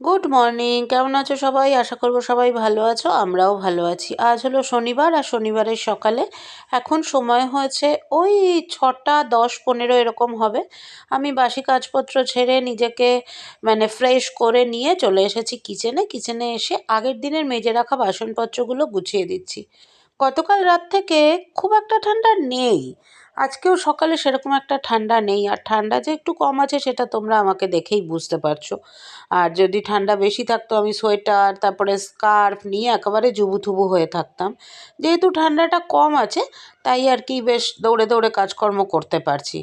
Good morning কেমন আছো সবাই? আশা করব সবাই ভালো আছো, আমরাও ভালো আছি। আজ হলো শনিবার আর শনিবারের সকালে এখন সময় হয়েছে ওই ছটা দশ পনেরো এরকম হবে। আমি বাসি কাজপত্র ছেড়ে নিজেকে মানে ফ্রেশ করে নিয়ে চলে এসেছি কিচেনে কিচেনে এসে আগের দিনের মেজে রাখা বাসনপত্রগুলো গুছিয়ে দিচ্ছি। গতকাল রাত থেকে খুব একটা ঠান্ডা নেই। আজকেও সকালে সেরকম একটা ঠান্ডা নেই, আর ঠান্ডা যে একটু কম আছে সেটা তোমরা আমাকে দেখেই বুঝতে পারছ। আর যদি ঠান্ডা বেশি থাকতো, আমি সোয়েটার, তারপরে স্কার্ফ নিয়ে একেবারে জুবুথুবু হয়ে থাকতাম। যেহেতু ঠান্ডাটা কম আছে, তাই আর কি বেশ দৌড়ে দৌড়ে কাজকর্ম করতে পারছি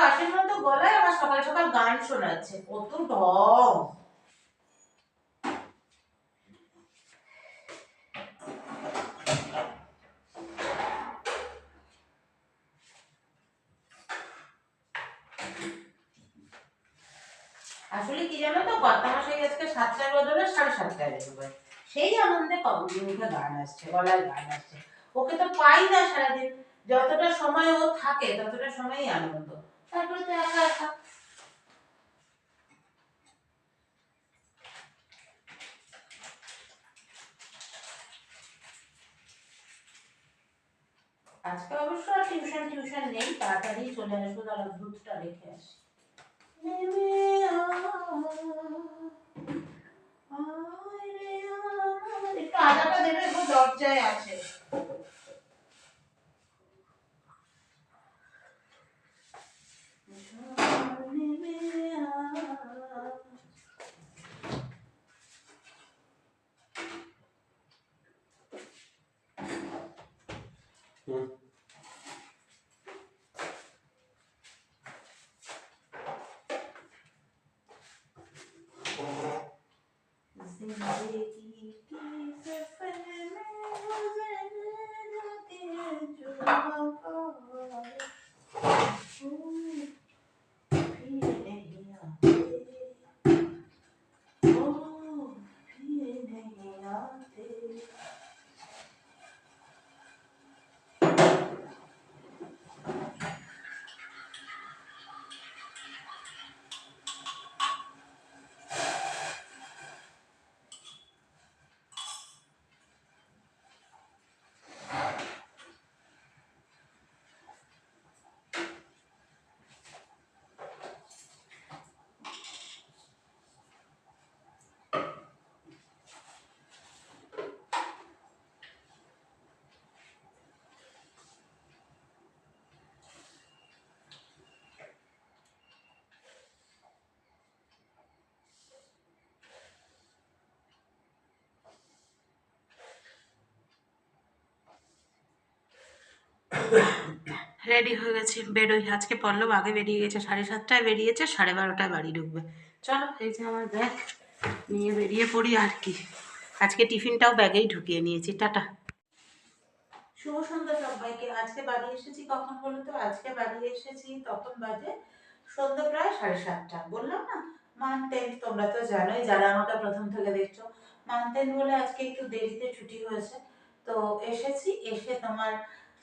বাসের মতো গলায় আমার সকাল সকাল শোনাচ্ছে কত ঢং আসলে কি জানো তো কর্তা মশাই আজকে সাতটার বদলে সাড়ে সাতটায় বেরোবে সেই আনন্দে মুখে গান আসছে, গলায় গান আসছে। ওকে তো পাই না সারাদিন। যতটা সময় ও থাকে, ততটা সময়ই আনন্দ। তারপরে তো একা একা আজকে অবশ্য আর টিউশন টিউশন নেই, তাড়াতাড়ি চলে আসব তারা দুধটা রেখে আসি। একটু আলাদা দেবে দরজায় আছে Hmm. রেডি হয়ে গেছি, বেরোই। আজকে পল্লব আগে বেরিয়ে গেছে, সাড়ে সাতটায় বেরিয়েছে, সাড়ে বারোটায় বাড়ি ঢুকবে। চলো, এই যে আমার ব্যাগ নিয়ে বেরিয়ে পড়ি আর কি। আজকে টিফিনটাও ব্যাগেই ঢুকিয়ে নিয়েছি। টাটা। শুভ সন্ধ্যা সবাইকে। আজকে বাড়ি এসেছি কখন বলো তো? আজকে বাড়ি এসেছি তখন বাজে সন্ধ্যা প্রায় সাড়ে সাতটা। বললাম না? মানতেন, তোমরা তো জানোই, যারা আমাকে প্রথম থেকে দেখছ। মানতেন বলে আজকে একটু দেরিতে ছুটি হয়েছে। তো এসেছি, এসে তোমার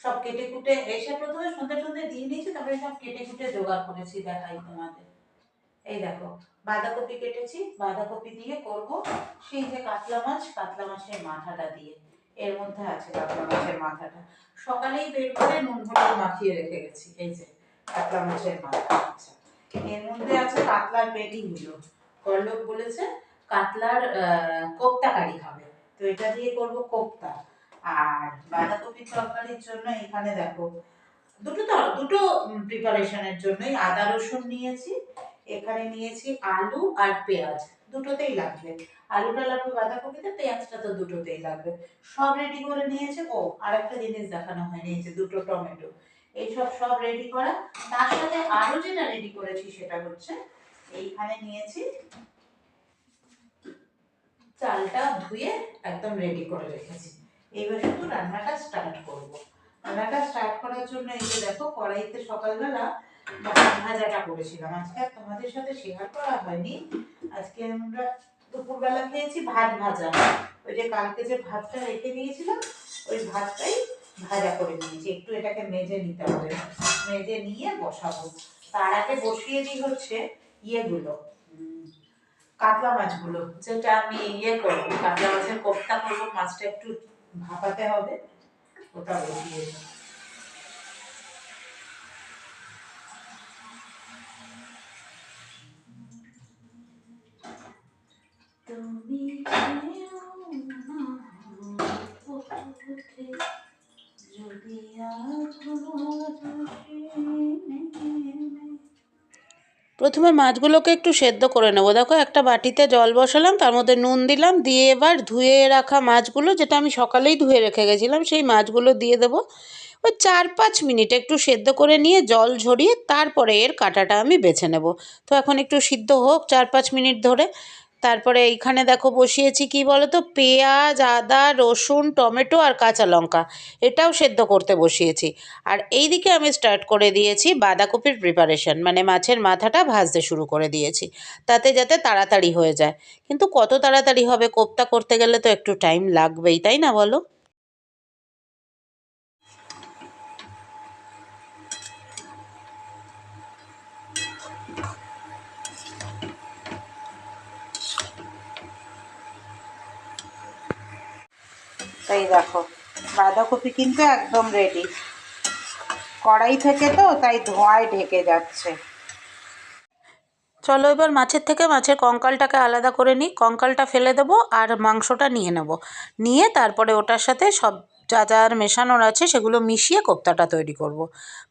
সব কেটে কুটে এসে প্রথমে সন্ধ্যে সন্ধ্যে দিয়ে নিয়েছি, তারপরে সব কেটে কুটে জোগাড় করেছি দেখাই তোমাদের। এই দেখো, বাঁধাকপি কেটেছি, বাঁধাকপি দিয়ে করব সেই যে কাতলা মাছ, কাতলা মাছের মাথাটা দিয়ে। এর মধ্যে আছে কাতলা মাছের মাথাটা। সকালেই বের করে নুন হলুদ মাখিয়ে রেখে গেছি, এই যে কাতলা মাছের মাথা আচ্ছা এর মধ্যে আছে কাতলার পেটিগুলো কল্লব বলেছে, কাতলার কোপ্তা কারি খাবে। তো এটা দিয়ে করব কোপ্তা। আর বাঁধাকপির তরকারির জন্য এখানে দেখো, দুটো তো দুটো প্রিপারেশনের জন্যই আদা রসুন নিয়েছি, এখানে নিয়েছি আলু আর পেঁয়াজ, দুটোতেই লাগবে। আলুটা লাগবে বাঁধাকপিতে পেঁয়াজটা তো দুটোতেই লাগবে। সব রেডি করে নিয়েছে, ও আর একটা জিনিস দেখানো হয়নি, এই যে দুটো টমেটো। এইসব সব রেডি করা, তার সাথে আরও যেটা রেডি করেছি সেটা হচ্ছে, এইখানে নিয়েছি, চালটা ধুয়ে একদম রেডি করে রেখেছি। এবার শুধু রান্নাটা স্টার্ট করব। রান্নাটা স্টার্ট করার জন্য এই যে দেখো, কড়াইতে সকালবেলা ভাত ভাজাটা করেছিলাম। আজকে আর তোমাদের সাথে শেয়ার করা হয়নি। আজকে আমরা দুপুরবেলা খেয়েছি ভাত ভাজা। ওই যে কালকে যে ভাতটা রেখে দিয়েছিলাম, ওই ভাতটাই ভাজা করে নিয়েছি। একটু এটাকে মেজে নিতে হবে। মেজে নিয়ে বসাবো। তার আগে বসিয়ে দিই হচ্ছে ইয়েগুলো। কাতলা মাছগুলো, যেটা আমি ইয়ে করব, কাতলা মাছের কোপ্তা করব, মাছটা একটু ভাপাতে হবে ওটা বসিয়ে প্রথমে মাছগুলোকে একটু সেদ্ধ করে নেব। দেখো, একটা বাটিতে জল বসালাম, তার মধ্যে নুন দিলাম, দিয়ে এবার ধুয়ে রাখা মাছগুলো, যেটা আমি সকালেই ধুয়ে রেখে গেছিলাম, সেই মাছগুলো দিয়ে দেবো। ওই চার পাঁচ মিনিট একটু সেদ্ধ করে নিয়ে জল ঝরিয়ে তারপরে এর কাঁটাটা আমি বেছে নেব। তো এখন একটু সিদ্ধ হোক, চার পাঁচ মিনিট ধরে। তারপরে এইখানে দেখো বসিয়েছি কি বলো তো পেঁয়াজ, আদা, রসুন, টমেটো আর কাঁচা লঙ্কা। এটাও সেদ্ধ করতে বসিয়েছি। আর এই দিকে আমি স্টার্ট করে দিয়েছি বাঁধাকপির প্রিপারেশন মানে মাছের মাথাটা ভাজতে শুরু করে দিয়েছি, তাতে যাতে তাড়াতাড়ি হয়ে যায়। কিন্তু কত তাড়াতাড়ি হবে কোপ্তা করতে গেলে তো একটু টাইম লাগবেই, তাই না বলো? তাই দেখো, বাঁধাকপি কিন্তু একদম রেডি কড়াই থেকে তো, তাই ধোঁয়ায় ঢেকে যাচ্ছে। চলো এবার মাছের থেকে, মাছের কঙ্কালটাকে আলাদা করে নিই। কঙ্কালটা ফেলে দেবো আর মাংসটা নিয়ে নেব। নিয়ে তারপরে ওটার সাথে সব যা যা মেশানোর আছে সেগুলো মিশিয়ে কোপ্তাটা তৈরি করব।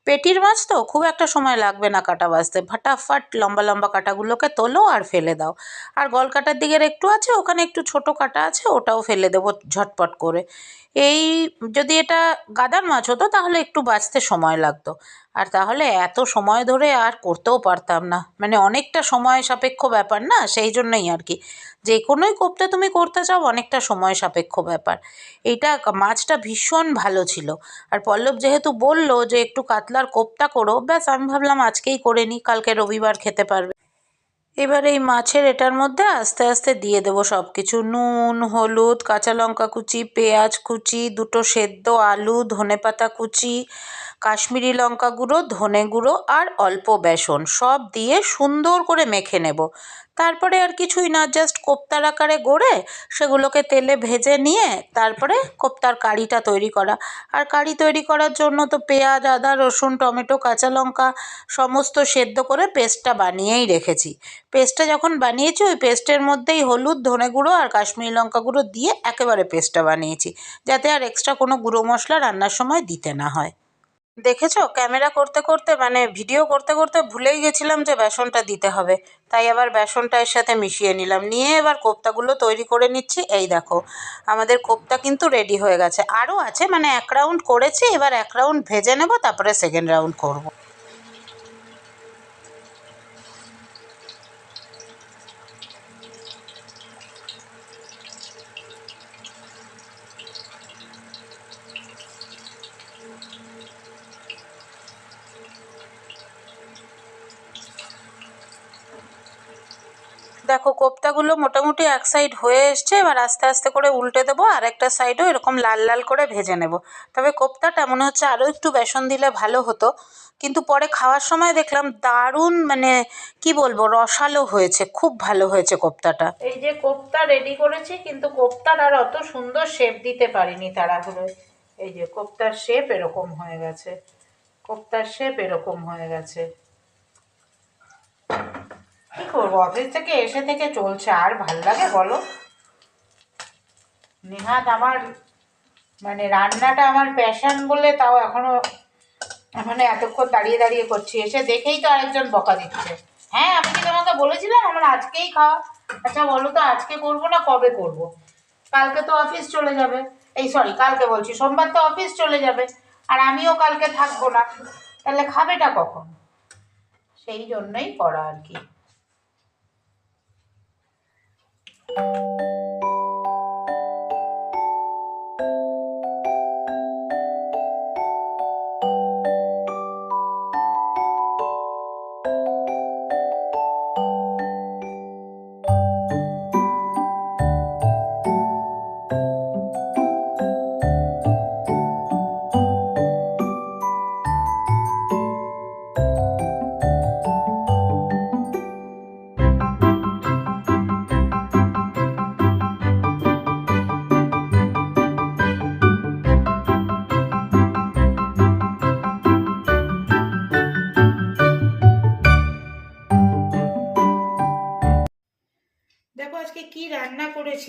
পেটির মাছ তো খুব একটা সময় লাগবে না কাটা বাজতে ফাটাফাট লম্বা লম্বা কাটাগুলোকে তোলো আর ফেলে দাও। আর গল কাটার দিকের একটু আছে, ওখানে একটু ছোট কাটা আছে, ওটাও ফেলে দেবো ঝটপট করে। এই যদি এটা গাদার মাছ হতো তাহলে একটু বাঁচতে সময় লাগতো। আর তাহলে এত সময় ধরে আর করতেও পারতাম না। মানে অনেকটা সময় সাপেক্ষ ব্যাপার না? সেই জন্যই আর কি। যে কোনোই কোপ্তা তুমি করতে চাও, অনেকটা সময় সাপেক্ষ ব্যাপার। এইটা মাছটা ভীষণ ভালো ছিল। আর পল্লব যেহেতু বলল যে একটু কাতলার কোপ্তা করো, ব্যাস আমি ভাবলাম আজকেই করে নিই কালকে রবিবার খেতে পারবে। এবার এই মাছের এটার মধ্যে আস্তে আস্তে দিয়ে দেবো সব কিছু নুন, হলুদ, কাঁচা লঙ্কা কুচি, পেঁয়াজ কুচি, দুটো সেদ্ধ আলু, ধনেপাতা কুচি কাশ্মীরি লঙ্কা গুঁড়ো, ধনে গুঁড়ো আর অল্প বেসন সব দিয়ে সুন্দর করে মেখে নেব। তারপরে আর কিছুই না জাস্ট কোপ্তার আকারে গড়ে সেগুলোকে তেলে ভেজে নিয়ে তারপরে কোপ্তার কারিটা তৈরি করা। আর কারি তৈরি করার জন্য তো পেঁয়াজ, আদা, রসুন, টমেটো, কাঁচা লঙ্কা সমস্ত সেদ্ধ করে পেস্টটা বানিয়েই রেখেছি। পেস্টটা যখন বানিয়েছি, ওই পেস্টের মধ্যেই হলুদ, ধনে গুঁড়ো আর কাশ্মীরি লঙ্কা গুঁড়ো দিয়ে একেবারে পেস্টটা বানিয়েছি, যাতে আর এক্সট্রা কোনো গুঁড়ো মশলা রান্নার সময় দিতে না হয়। দেখেছ? ক্যামেরা করতে করতে মানে ভিডিও করতে করতে ভুলেই গেছিলাম যে বেসনটা দিতে হবে। তাই আবার বেসনটা এর সাথে মিশিয়ে নিলাম। নিয়ে এবার কোপ্তাগুলো তৈরি করে নিচ্ছি। এই দেখো, আমাদের কোপ্তা কিন্তু রেডি হয়ে গেছে। আরও আছে মানে এক রাউন্ড করেছি, এবার এক রাউন্ড ভেজে নেব, তারপরে সেকেন্ড রাউন্ড করব। দেখো কোপ্তাগুলো মোটামুটি এক সাইড হয়ে এসছে, এবার আস্তে আস্তে করে উল্টে দেবো, আর একটা সাইডও এরকম লাল লাল করে ভেজে নেব। তবে কোপ্তাটা মনে হচ্ছে আরও একটু বেসন দিলে ভালো হতো। কিন্তু পরে খাওয়ার সময় দেখলাম দারুণ মানে কি বলব, রসালো হয়েছে, খুব ভালো হয়েছে কোপ্তাটা। এই যে কোপ্তা রেডি করেছি, কিন্তু কোপ্তার আর অত সুন্দর শেপ দিতে পারিনি তাড়াহুড়োয়। এই যে কোপ্তার শেপ এরকম হয়ে গেছে, কোপ্তার শেপ এরকম হয়ে গেছে। কি করব? অফিস থেকে এসে থেকে চলছে। আর ভালো লাগে বলো? নেহাত আমার মানে রান্নাটা আমার প্যাশন বলে তাও এখনও মানে এতক্ষণ দাঁড়িয়ে দাঁড়িয়ে করছি। এসে দেখেই তো আরেকজন বকা দিচ্ছে। হ্যাঁ আমি কি তোমাকে বলেছিলাম? আমার আজকেই খাওয়া। আচ্ছা বলো তো, আজকে করব না কবে করব। কালকে তো অফিস চলে যাবে। এই সরি কালকে বলছি। সোমবার তো অফিস চলে যাবে। আর আমিও কালকে থাকব না। তাহলে খাবেটা কখন? সেই জন্যই করা আর কি। Música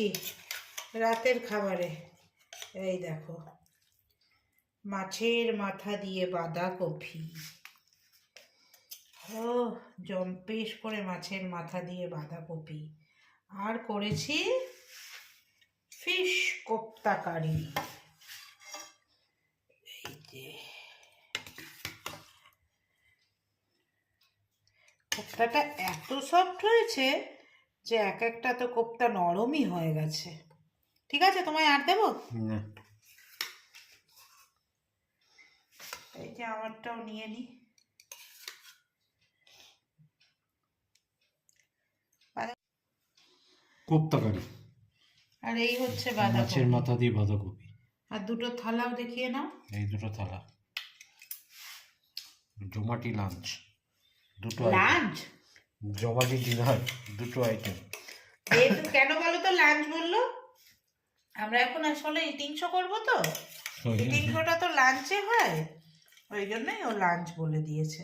করেছি রাতের খাবারে। এই দেখো, মাছের মাথা দিয়ে বাঁধাকপি। ও, জম্পেশ করে মাছের মাথা দিয়ে বাঁধাকপি। আর করেছি ফিশ কোপ্তা কারি এই যে, কোপ্তাটা এত সফট হয়েছে যে এক একটা তো কোপ্তা নরমই হয়ে গেছে। ঠিক আছে তোমায় আর দেবো? এই যে আমারটাও নিয়ে নি। কোপ্তাকারি আর এই হচ্ছে মাছের বাঁধাকপি। মাথা দিয়ে বাঁধাকপি। আর দুটো থালাও দেখিয়ে নাও। এই দুটো থালা। জমাটি লাঞ্চ দুটো লাঞ্চ জমাটি ডিনার দুটো আইটেম যেহেতু কেন বলো তো লাঞ্চ বলল। আমরা এখন আসলে ইটিং শো করব তো। ইটিং শোটা তো লাঞ্চে হয়। ওই জন্যই ও লাঞ্চ বলে দিয়েছে।